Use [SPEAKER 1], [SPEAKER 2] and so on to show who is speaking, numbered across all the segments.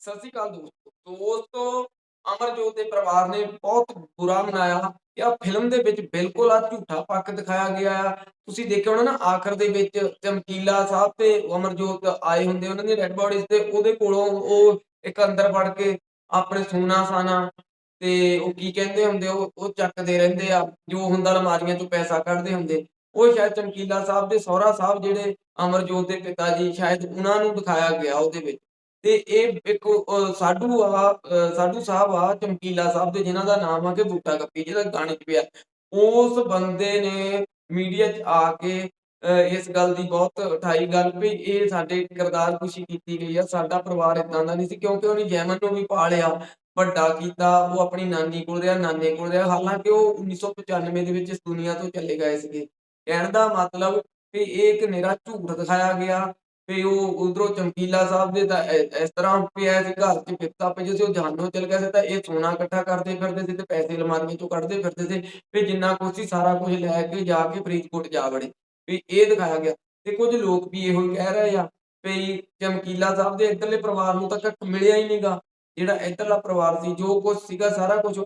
[SPEAKER 1] ਸਤਿ ਸ਼੍ਰੀ ਅਕਾਲ ਦੋਸਤੋ। ਦੋਸਤੋ, ਅਮਰਜੋਤ ਦੇ ਪਰਿਵਾਰ ਨੇ ਬਹੁਤ ਬੁਰਾ ਮਨਾਇਆ। ਕਿ ਆ ਫਿਲਮ ਦੇ ਵਿੱਚ ਬਿਲਕੁਲ ਆ ਝੂਠਾ ਪੱਖ ਦਿਖਾਇਆ ਗਿਆ ਆ। ਤੁਸੀਂ ਦੇਖਿਆ ਹੋਣਾ ਨਾ, ਆਖਰ ਦੇ ਵਿੱਚ ਚਮਕੀਲਾ ਸਾਹਿਬ ਤੇ ਅਮਰਜੋਤ ਆਏ ਹੁੰਦੇ ਉਹਨਾਂ ਦੀ ਡੈਡ ਬੋਡੀਜ਼ ਤੇ। ਉਹਦੇ ਕੋਲੋਂ ਉਹ ਇੱਕ ਅੰਦਰ ਵੜ ਕੇ ਆਪਣੇ ਸੋਨਾ ਸਾਨਾ ਤੇ ਉਹ ਕੀ ਕਹਿੰਦੇ ਹੁੰਦੇ ਉਹ ਉਹ ਚੱਕਦੇ ਰਹਿੰਦੇ ਆ, ਜੋ ਹੁੰਦਾ ਅਲਮਾਰੀਆਂ ਚੋਂ ਪੈਸਾ ਕੱਢਦੇ ਹੁੰਦੇ। ਉਹ ਸ਼ਾਇਦ ਚਮਕੀਲਾ ਸਾਹਿਬ ਦੇ ਸਹੁਰਾ ਸਾਹਿਬ ਜਿਹੜੇ ਅਮਰਜੋਤ ਦੇ ਪਿਤਾ ਜੀ, ਸ਼ਾਇਦ ਉਹਨਾਂ ਨੂੰ ਦਿਖਾਇਆ ਗਿਆ ਉਹਦੇ ਵਿੱਚ। ਤੇ ਇਹ ਇੱਕ ਸਾਡੂ ਆ ਸਾਡੂ ਸਾਹਿਬ ਆ, ਚਮਕੀਲਾ ਸਾਹਿਬ ਦੇ ਜਿਨ੍ਹਾਂ ਦਾ ਨਾਮ ਆ ਕਿ ਬੂਟਾ ਕੱਪੀ ਜਿਹੜਾ ਗਾਣੇ 'ਚ ਪਿਆ। ਉਸ ਬੰਦੇ ਨੇ ਮੀਡੀਆ 'ਚ ਆ ਕੇ ਇਸ ਗੱਲ ਦੀ ਬਹੁਤ ਉਠਾਈ ਗੱਲ ਵੀ ਇਹ ਸਾਡੇ ਕਿਰਦਾਰਕੁਸ਼ੀ ਕੀਤੀ ਗਈ ਆ। ਸਾਡਾ ਪਰਿਵਾਰ ਇਦਾਂ ਦਾ ਨਹੀਂ ਸੀ ਕਿਉਂਕਿ ਉਹਨੇ ਜੈਮਨ ਨੂੰ ਵੀ ਪਾਲਿਆ, ਵੱਡਾ ਕੀਤਾ, ਉਹ ਆਪਣੀ ਨਾਨੀ ਕੋਲ ਰਿਹਾ, ਨਾਨੇ ਕੋਲ ਰਿਹਾ। ਹਾਲਾਂਕਿ ਉਹ 1995 ਦੇ ਵਿੱਚ ਇਸ ਦੁਨੀਆ ਤੋਂ ਚਲੇ ਗਏ ਸੀਗੇ। ਕਹਿਣ ਦਾ ਮਤਲਬ ਵੀ ਇਹ ਇੱਕ ਨਿਰਾ ਝੂਠ ਦਿਖਾਇਆ ਗਿਆ। ਤੇ ਉਹ ਉਧਰੋਂ ਚਮਕੀਲਾ ਸਾਹਿਬ ਦੇ ਤਾਂ ਇਸ ਤਰ੍ਹਾਂ ਪਿਆ ਸੀ ਘਰ 'ਚ ਵਿਪਤਾ ਪਈ ਸੀ, ਉਹ ਜਹਾਨੋਂ ਚਲ ਗਿਆ ਸੀ ਤਾਂ ਇਹ ਸੋਨਾ ਇਕੱਠਾ ਕਰਦੇ ਫਿਰਦੇ ਸੀ ਤੇ ਪੈਸੇ ਅਲਮਾਰੀਆਂ ਚੋਂ ਕੱਢਦੇ ਫਿਰਦੇ ਸੀ ਵੀ ਜਿੰਨਾ ਕੁਛ ਸੀ ਸਾਰਾ ਕੁਝ ਲੈ ਕੇ ਜਾ ਕੇ ਫਰੀਦਕੋਟ ਜਾ ਵੜੇ। ਵੀ ਇਹ ਦਿਖਾਇਆ ਗਿਆ ਤੇ ਕੁਝ ਲੋਕ ਵੀ ਇਹੋ ਹੀ ਕਹਿ ਰਹੇ ਆ ਵੀ ਚਮਕੀਲਾ ਸਾਹਿਬ ਦੇ ਇੱਧਰਲੇ ਪਰਿਵਾਰ ਨੂੰ ਤਾਂ ਕੱਖ ਮਿਲਿਆ ਹੀ ਨਹੀਂਗਾ ਜਿਹੜਾ ਇੱਧਰਲਾ ਪਰਿਵਾਰ ਸੀ, ਜੋ ਕੁਝ ਸੀਗਾ ਸਾਰਾ ਕੁਝ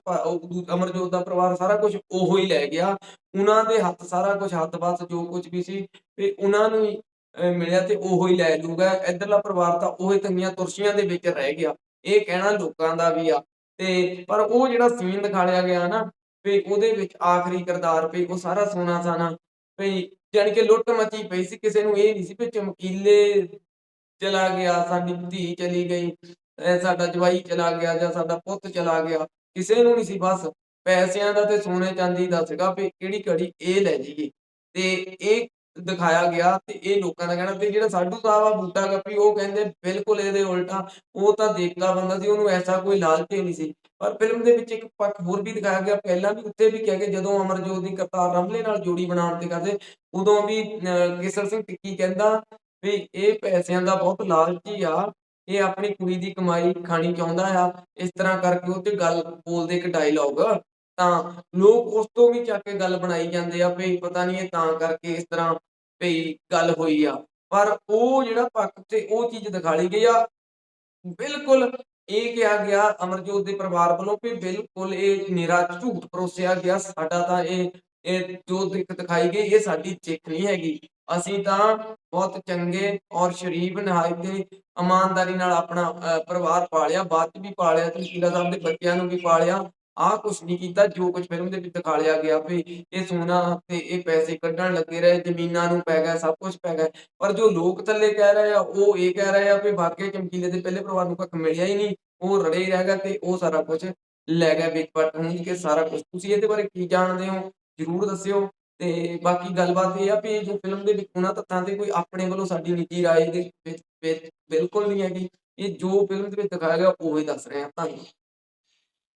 [SPEAKER 1] ਅਮਰਜੋਤ ਦਾ ਪਰਿਵਾਰ ਸਾਰਾ ਕੁਝ ਉਹੋ ਹੀ ਲੈ ਗਿਆ। ਉਹਨਾਂ ਦੇ ਹੱਥ ਸਾਰਾ ਕੁਝ ਹੱਥ ਬਸ ਜੋ ਕੁਝ ਵੀ ਸੀ ਤੇ ਉਹਨਾਂ ਨੂੰ ਮਿਲਿਆ ਤੇ ਉਹੋ ਹੀ ਲੈ ਲੂਗਾ ਇੱਧਰਲਾ ਪਰਿਵਾਰ ਤਾਂ ਉਹੀ ਤੰਗੀਆਂ ਤੁਰਸ਼ੀਆਂ ਦੇ ਵਿੱਚ ਰਹਿ ਗਿਆ। ਇਹ ਕਹਿਣਾ ਲੋਕਾਂ ਦਾ ਵੀ ਆ। ਤੇ ਪਰ ਉਹ ਜਿਹੜਾ ਸੀਨ ਦਿਖਾਇਆ ਗਿਆ ਨਾ, ਵੀ ਉਹਦੇ ਵਿੱਚ ਆਖਰੀ ਕਿਰਦਾਰ ਵੀ ਉਹ ਸਾਰਾ ਸੋਨਾ ਸਾਨਾ, ਵੀ ਜਾਣੀ ਕਿ ਲੁੱਟ ਮਚੀ ਪਈ ਸੀ। ਕਿਸੇ ਨੂੰ ਇਹ ਨਹੀਂ ਸੀ ਵੀ ਚਮਕੀਲੇ ਚਲਾ ਗਿਆ, ਸਾਡੀ ਧੀ ਚਲੀ ਗਈ ਸਾਡਾ ਜਵਾਈ ਚਲਾ ਗਿਆ ਜਾਂ ਸਾਡਾ ਪੁੱਤ ਚਲਾ ਗਿਆ। ਕਿਸੇ ਨੂੰ ਨਹੀਂ ਸੀ। ਬਸ ਪੈਸਿਆਂ ਦਾ ਤੇ ਸੋਨੇ ਚਾਂਦੀ ਦਾ ਸੀਗਾ ਵੀ ਕਿਹੜੀ ਘੜੀ ਇਹ ਲੈ ਜਾਈਏ। ਤੇ ਇਹ ਦਿਖਾਇਆ ਗਿਆ ਤੇ ਇਹ ਲੋਕਾਂ ਦਾ ਕਹਿਣਾ ਤੇ ਜਿਹੜਾ ਸਾਡੂ ਸਾਹਿਬ ਆ ਬੂਟਾ ਗੱਪੀ ਉਹ ਕਹਿੰਦੇ ਬਿਲਕੁਲ ਇਹਦੇ ਉਲਟਾ ਉਹ ਤਾਂ ਦੇਖਦਾ ਬੰਦਾ ਸੀ ਉਹਨੂੰ ਐਸਾ ਕੋਈ ਲਾਲਚ ਨਹੀਂ ਸੀ। ਪਰ ਫਿਲਮ ਦੇ ਵਿੱਚ ਇੱਕ ਪੱਖ ਹੋਰ ਵੀ ਦਿਖਾਇਆ ਗਿਆ ਪਹਿਲਾਂ ਵੀ ਉੱਤੇ ਵੀ ਕਿਹਾ ਕਿ ਜਦੋਂ ਅਮਰਜੋਤ ਦੀ ਕਰਤਾਰ ਰਮਲੇ ਨਾਲ ਜੋੜੀ ਬਣਾਉਣ ਤੇ ਕਰਦੇ ਉਦੋਂ ਵੀ ਅਹ, ਸਿੰਘ ਟਿੱਕੀ ਕਹਿੰਦਾ ਵੀ ਇਹ ਪੈਸਿਆਂ ਦਾ ਬਹੁਤ ਲਾਲਚੀ ਆ ਇਹ ਆਪਣੀ ਕੁੜੀ ਦੀ ਕਮਾਈ ਖਾਣੀ ਚਾਹੁੰਦਾ ਆ ਇਸ ਤਰ੍ਹਾਂ ਕਰਕੇ ਉਹ ਤੇ ਗੱਲ ਬੋਲਦੇ ਇੱਕ ਡਾਇਲੌਗ ਤਾਂ ਲੋਕ ਉਸ ਤੋਂ ਵੀ ਚੱਕ ਕੇ ਗੱਲ ਬਣਾਈ ਜਾਂਦੇ ਆ ਵੀ ਪਤਾ ਨਹੀਂ ਇਹ ਤਾਂ ਕਰਕੇ ਇਸ ਤਰ੍ਹਾਂ ਵੀ ਗੱਲ ਹੋਈ ਆ। ਪਰ ਉਹ ਜਿਹੜਾ ਪੱਖ ਤੇ ਉਹ ਚੀਜ਼ ਦਿਖਾਈ ਗਈ ਆ ਬਿਲਕੁਲ ਇਹ ਕਿਹਾ ਗਿਆ ਅਮਰਜੋਤ ਦੇ ਪਰਿਵਾਰ ਵੱਲੋਂ ਵੀ ਬਿਲਕੁਲ ਇਹ ਨਿਰਾ ਝੂਠ ਪਰੋਸਿਆ ਗਿਆ। ਸਾਡਾ ਤਾਂ ਇਹ ਇਹ ਜੋ ਦਿੱਕ ਦਿਖਾਈ ਗਈ ਇਹ ਸਾਡੀ ਚਿੱਖ ਨਹੀਂ ਹੈਗੀ। ਅਸੀਂ ਤਾਂ ਬਹੁਤ ਚੰਗੇ ਔਰ ਸ਼ਰੀਫ ਨਿਹਾਇਤ ਤੇ ਇਮਾਨਦਾਰੀ ਨਾਲ ਆਪਣਾ ਅ, ਪਰਿਵਾਰ ਪਾਲਿਆ ਬਾਅਦ ਚ ਵੀ ਪਾਲਿਆ ਤੇ ਸ਼ੀਲਾ ਸਾਹਿਬ ਦੇ ਬੱਚਿਆਂ ਨੂੰ ਵੀ ਪਾਲਿਆ। ਆਹ ਕੁਛ ਨਹੀਂ ਕੀਤਾ, ਜੋ ਕੁਝ ਫਿਲਮ ਦੇ ਵਿੱਚ ਦਿਖਾ ਲਿਆ ਗਿਆ ਵੀ ਇਹ ਸੋਨਾ ਤੇ ਇਹ ਪੈਸੇ ਕੱਢਣ ਲੱਗੇ ਰਹੇ, ਜ਼ਮੀਨਾਂ ਨੂੰ ਪੈ ਗਿਆ ਸਭ ਕੁਝ ਪੈ ਗਿਆ ਪਰ ਜੋ ਲੋਕ ਥੱਲੇ ਕਹਿ ਰਹੇ ਆ, ਉਹ ਇਹ ਕਹਿ ਰਹੇ ਆ ਵੀ ਵਾਕਈ ਚਮਕੀਲੇ ਦੇ ਪਹਿਲੇ ਪਰਿਵਾਰ ਨੂੰ ਕੱਖ ਮਿਲਿਆ ਹੀ ਨਹੀਂ, ਉਹ ਰੜੇ ਹੀ ਰਹਿ ਗਿਆ ਤੇ ਉਹ ਸਾਰਾ ਕੁਝ ਲੈ ਗਿਆ ਵਿੱਚ ਪੱਟ ਹੁਣ ਕੇ ਸਾਰਾ ਕੁਝ ਤੁਸੀਂ ਇਹਦੇ ਬਾਰੇ ਕੀ ਜਾਣਦੇ ਹੋ? ਜਰੂਰ ਦੱਸਿਓ। ਤੇ ਬਾਕੀ ਗੱਲਬਾਤ ਇਹ ਆ ਵੀ ਜੋ ਫਿਲਮ ਦੇ ਵਿੱਚ ਉਹਨਾਂ ਤੱਥਾਂ ਤੇ ਕੋਈ ਆਪਣੇ ਵੱਲੋਂ ਸਾਡੀ ਨਿੱਜੀ ਰਾਏ ਦੇ ਵਿੱਚ ਬਿਲਕੁਲ ਨਹੀਂ ਹੈਗੀ। ਇਹ ਜੋ ਫਿਲਮ ਦੇ ਵਿੱਚ ਦਿਖਾਇਆ ਗਿਆ, ਉਹ ਹੀ ਦੱਸ ਰਹੇ ਆ। ਧੰਨਵਾਦ।